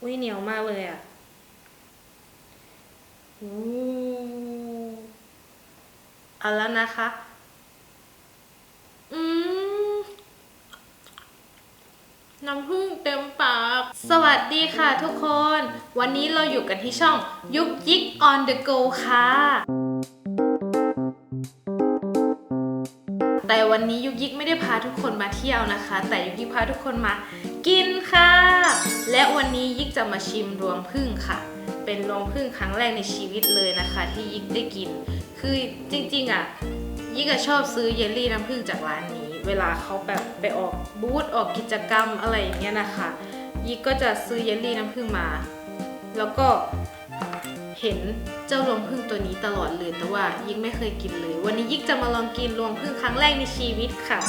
อุ้ยเหนียวมากเลยอะอู้เอาแล้วนะคะ อืมน้ำผึ้งเต็มปาก สวัสดีค่ะทุกคน วันนี้เราอยู่กันที่ช่องยุกยิก on the go ค่ะ แต่วันนี้ยุกยิกไม่ได้พาทุกคนมาเที่ยวนะคะ แต่ยุกยิกพาทุกคนมากินค่ะ และวันนี้ยิกจะมาชิมรวงผึ้งค่ะ เป็นรวงผึ้งครั้งแรกในชีวิตเลยนะคะ ที่ยิกได้กิน คือจริงๆอะยิกอะชอบซื้อเยลลี่น้ำผึ้งจากร้านนี้ เวลาเขาแบบไปออกบูธออกกิจกรรมอะไรอย่างเงี้ยนะคะ ยิกก็จะซื้อเยลลี่น้ำผึ้งมา แล้วก็เห็นเจ้ารวงผึ้งตัวนี้ตลอดเลยแต่ว่ายิกไม่เคยกินเลย วันนี้ยิกจะมาลองกินรวงผึ้งครั้งแรกในชีวิตค่ะ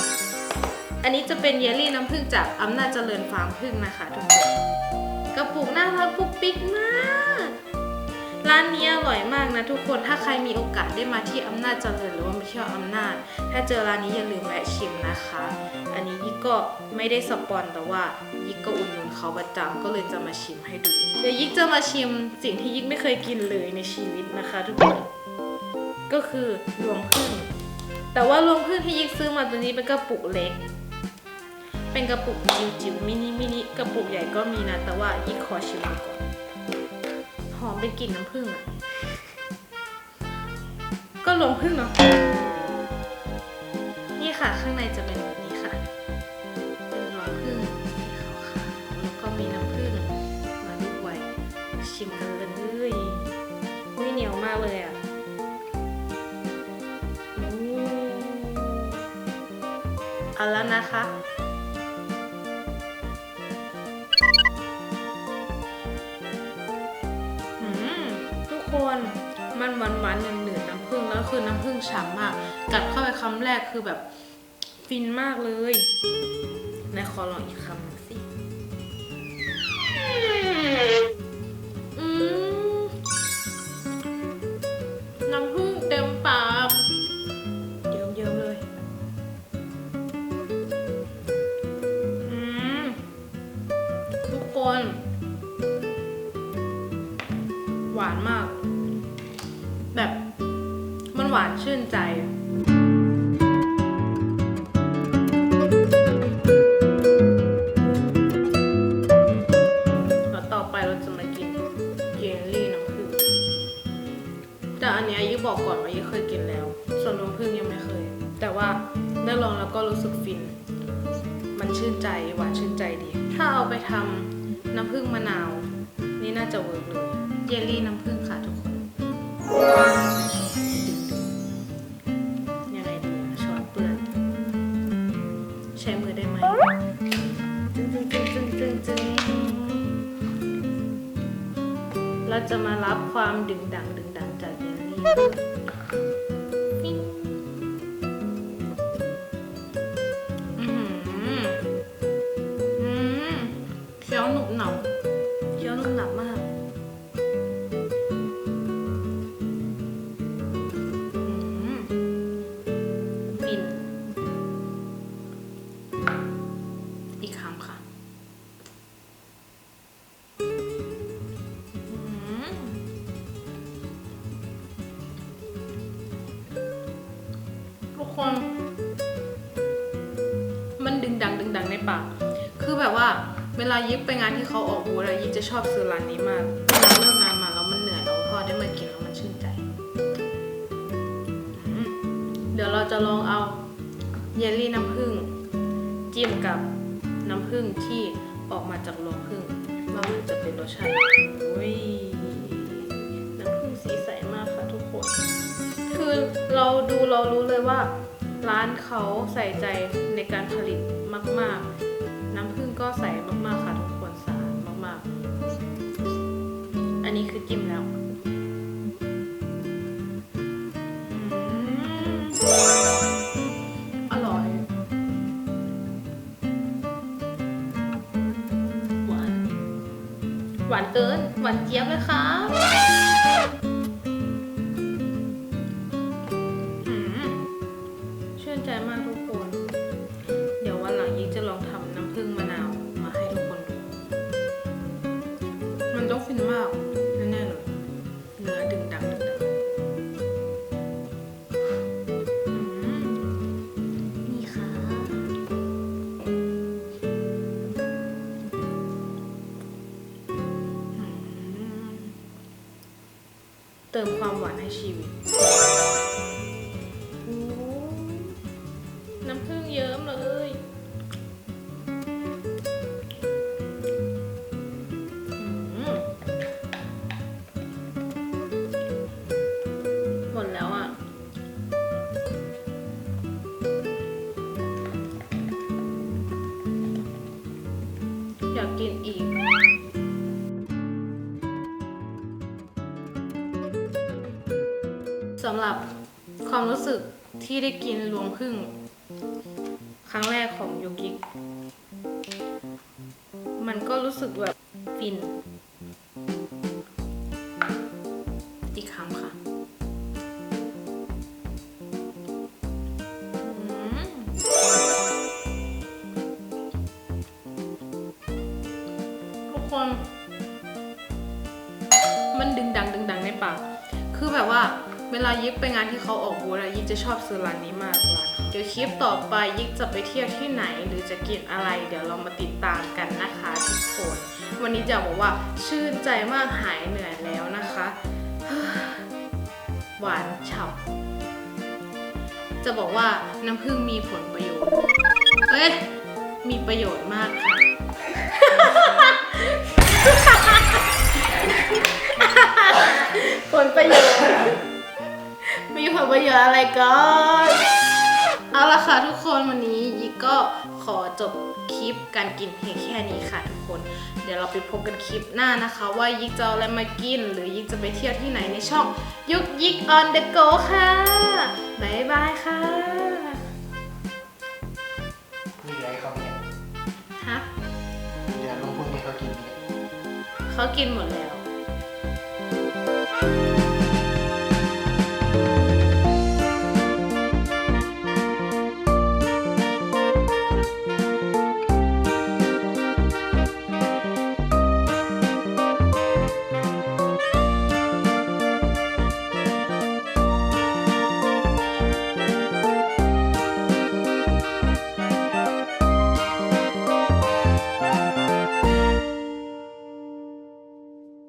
อันนี้จะเป็นเยลลี่น้ำผึ้งจากอำนาจเจริญฟาร์มผึ้งนะคะทุกคนกระปุกน่ารักปุ๊กปิ๊กมากร้านนี้อร่อยมากนะทุกคนถ้าใครมีโอกาสได้มาที่อำนาจเจริญหรือว่ามาเที่ยวอำนาจ ถ้าเจอร้านนี้อย่าลืมแวะชิมนะคะ อันนี้ยิกก็ไม่ได้สปอนแต่ว่ายิกก็อุดหนุนเขาประจำก็เลยจะมาชิมให้ดูเดี๋ยวยิกจะมาชิมสิ่งที่ยิกไม่เคยกินเลยในชีวิตนะคะทุกคนก็คือรวงผึ้งแต่ว่ารวงผึ้งที่ยิกซื้อมาตัวนี้เป็นกระปุกเล็ก เป็นกระปุกจิ๋วๆมินิมินิกระปุกใหญ่ก็มีนะ แต่ว่ายิกขอชิมก่อนหอมเป็นกลิ่นน้ำผึ้งอะก็รวงผึ้งเนาะนี่ค่ะข้างในจะเป็นแบบนี้ค่ะ เป็นรวงผึ้งสีขาวๆแล้วก็มีน้ำผึ้งมาด้วยชิมกันเลยอุ้ยเหนียวมากเลยอะเอาแล้วนะคะ คนมันหวานหวานเหนือๆน้ำผึ้งแล้วคือน้ำผึ้งฉ่ำมาก กัดเข้าไปคำแรกคือแบบฟินมากเลยไหนขอลองอีกคำหนึ่งสิอืมน้ำผึ้งเต็มปากเยิ้มๆเลยอืมทุกคน หวานมาก วานชื่นใจแล้วต่อไปเราจะมากินเยลลี่น้ำผึ้งแต่อันเนี้ยยี่บอกก่อนว่ายี่เคยกินแล้ว ส่วนน้ำผึ้งยังไม่เคย แต่ว่าได้ลองแล้วก็รู้สึกฟิน มันชื่นใจหวานชื่นใจดี ถ้าเอาไปทำน้ำผึ้งมะนาว นี่น่าจะเวิร์กเลยเยลลี่น้ำผึ้งค่ะทุกคน ช้มือได้ไหมจึงจึงจึงจึงจึงจึงเราจะมารับความดึงดังดึงดังจากเยลลี่ ทุกคนมันดึงดังดึงดังในปาก คือแบบว่าเวลายิบไปงานที่เขาออกบูธอะยิบจะชอบซื้อร้านนี้มากเวลาเลิกงานมาแล้วมันเหนื่อยแล้วพอได้มากินแล้วมันชื่นใจ เดี๋ยวเราจะลองเอาเยลลี่น้ำผึ้งจิ้มกับน้ำผึ้งที่ออกมาจากโรงผึ้งว่ามันจะเป็นรสชาติอุ้ย เราดูเรารู้เลยว่า ร้านเขาใส่ใจในการผลิตมาก ๆ น้ำผึ้งก็ใส่มากๆค่ะทุกคนสาดมากๆ อันนี้คือจิ้มแล้วอร่อยหวานหวานเกินหวานเจี๊ยบเลยครั ติมความหวานให้ชีวิต น้ำผึ้งเยิ้มเลย หมดแล้วอะ อยากกินอีก สำหรับความรู้สึกที่ได้กินรวงผึ้งครั้งแรกของยุกิกมันก็รู้สึกแบบฟินอีกคำค่ะทุกคน มันดึงดังดึงดังในปาก คือแบบว่า เวลายิปไปงานที่เขาออกบูธอะยิปจะชอบซื้อร้านนี้มากร้านเดี๋ยวคลิปต่อไปยิปจะไปเที่ยวที่ไหน หรือจะกินอะไร เดี๋ยวเรามาติดตามกันนะคะทุกคน วันนี้จะบอกว่าชื่นใจมากหายเหนื่อยแล้วนะคะ หวานฉ่ำจะบอกว่าน้ำผึ้งมีผลประโยชน์ เอ้ยมีประโยชน์มากค่ะผลประโยชน์ ประโยชน์อะไรก่อนเอาละค่ะทุกคนวันนี้ยิกก็ขอจบคลิปการกินเพียงแค่นี้ค่ะทุกคน เดี๋ยวเราไปพบกันคลิปหน้านะคะ ว่ายิกจะเอาอะไรมากิน หรือยิกจะไปเที่ยวที่ไหนในช่องยุกยิก on the go ค่ะบ๊ายบายค่ะมีอะไรเขาเนี่ยฮะเดี๋ยวลงพวกนี้เขากินเนี่ยเขากินหมดแล้ว